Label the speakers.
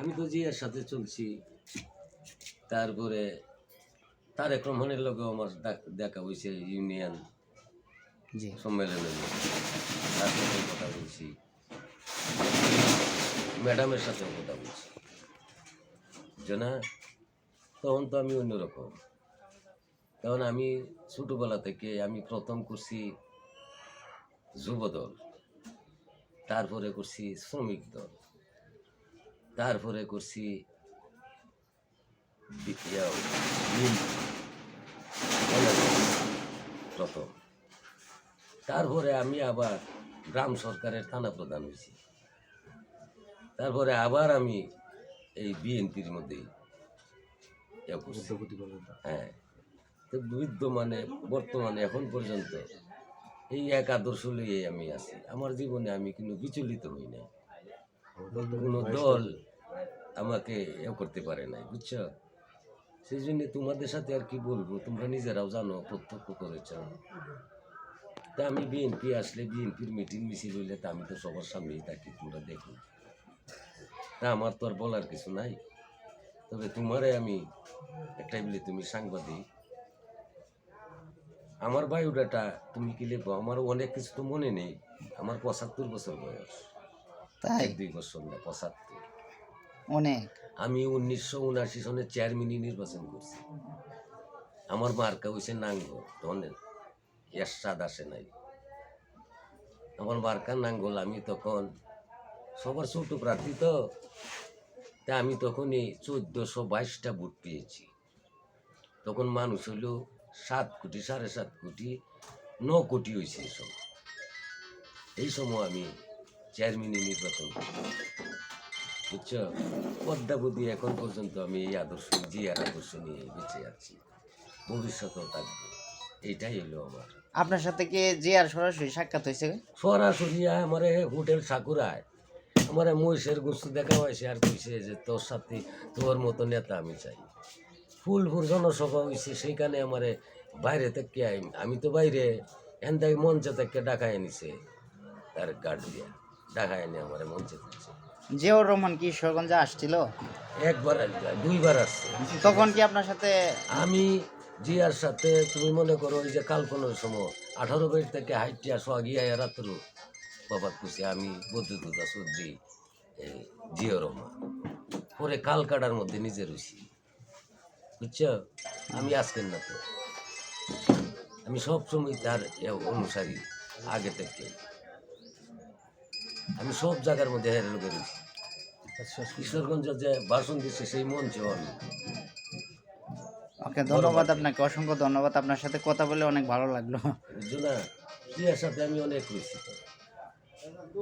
Speaker 1: আমি তো জিয়ার সাথে চলছি। তারপরে তারেক রহমানের লোকেও আমার দেখা হয়েছে ইউনিয়ন সম্মেলনে তার সাথে কথা বলছি। ম্যাডামের সাথেও কথা বলছি। না তখন তো আমি অন্যরকম। তখন আমি ছোটোবেলা থেকে আমি প্রথম করছি যুবদল তারপরে করছি শ্রমিক দল। তারপরে করছি প্রথম। তারপরে আমি আবার গ্রাম সরকারের থানা প্রধান হয়েছি। তারপরে আবার আমি এই বিএনপির মধ্যে হ্যাঁ। তো বিদ্যমানে বর্তমানে এখন পর্যন্ত এই এক আদর্শ নিয়ে আমি আছি। আমার জীবনে আমি কিন্তু বিচলিত হই নাই। কোনো দল আমাকে এ করতে পারে নাই বুঝছ? সেই জন্য তোমাদের সাথে আর কি বলব? তোমরা নিজেরাও জানো প্রত্যক্ষ করেছ। তা আমি বিএনপি আসলে বিএনপির মিটিং মিছিল হইলে তা আমি তো সবার সামনেই থাকি তোমরা দেখো। তা আমার তো আর বলার কিছু নাই। তবে তোমারে আমি একটাই বলি তুমি সাংবাদিক। আমার বায়োডাটা তুমি কি লিখব আমার অনেক কিছু তো মনে নেই। আমার পঁচাত্তর বছর বয়স।
Speaker 2: তাই?
Speaker 1: দুই বছর না পঁচাত্তর।
Speaker 2: অনেক।
Speaker 1: আমি উনিশশো উনআশি সনে চেয়ারম্যানই নির্বাচন করছি। আমার মার্কা হয়েছে নাঙ্গল ধনের এরশাদ আসে নাই। আমার মার্কা নাঙ্গল, আমি তখন সবার ছোট প্রার্থী তো, তা আমি তখনই চোদ্দোশো বাইশটা ভোট পেয়েছি। তখন মানুষ হলো সাত কোটি, সাড়ে সাত কোটি, ন কোটি হয়েছে এই সময় এই সময় আমি চেয়ারম্যানই নির্বাচন করি বুঝছ? পদ্মাবতী এখন পর্যন্ত আমি এই আদর্শ জিয়ার আদর্শ নিয়ে বেঁচে আছি। ভবিষ্যতেও থাকব। এইটাই হলো আমার।
Speaker 2: আপনার সাথে কি আর সরাসরি সাক্ষাৎ হয়েছে?
Speaker 1: সরাসরি আমার হোটেল সাকুরায় আমার মহিষের গুস্তু দেখা হয়েছে আর কইছে যে তোর সাথে তোর মতো নেতা আমি চাই। ফুলপুর জনসভা হয়েছে সেইখানে আমার বাইরে থেকে আমি তো বাইরে এন্দাই মঞ্চে থেকে ডাকায় নিছে তার গার্ড দিয়া ডাকায় এনে আমার মঞ্চে দিচ্ছে।
Speaker 2: জিয়াউর রহমান কি ঈশ্বরগঞ্জে আসছিল?
Speaker 1: একবার আসবে, দুইবার আসছে।
Speaker 2: তখন কি আপনার সাথে
Speaker 1: আমি জিয়ার সাথে তুমি মনে করো ওই যে কাল্পনার সময় আঠারো বেড থেকে হাইটিয়া সোয়াগিয়া রাত্র বাবার খুশি আমি বদ্যুতা সর্জি জিও রহমান। পরে কালকাটার মধ্যে নিজে রয়েছি বুঝছ? আমি আজকের না তো। আমি সব সময় তার অনুসারী আগে থেকে। আমি সব জায়গার মধ্যে হেরে লোকে রয়েছি কিশোরগঞ্জ যে ভাষণ দিচ্ছে সেই মঞ্চ আমি
Speaker 2: ওকে ধন্যবাদ আপনাকে অসংখ্য ধন্যবাদ। আপনার সাথে কথা বলে অনেক ভালো লাগল।
Speaker 1: প্রিয়ার সাথে আমি অনেক পরিচিত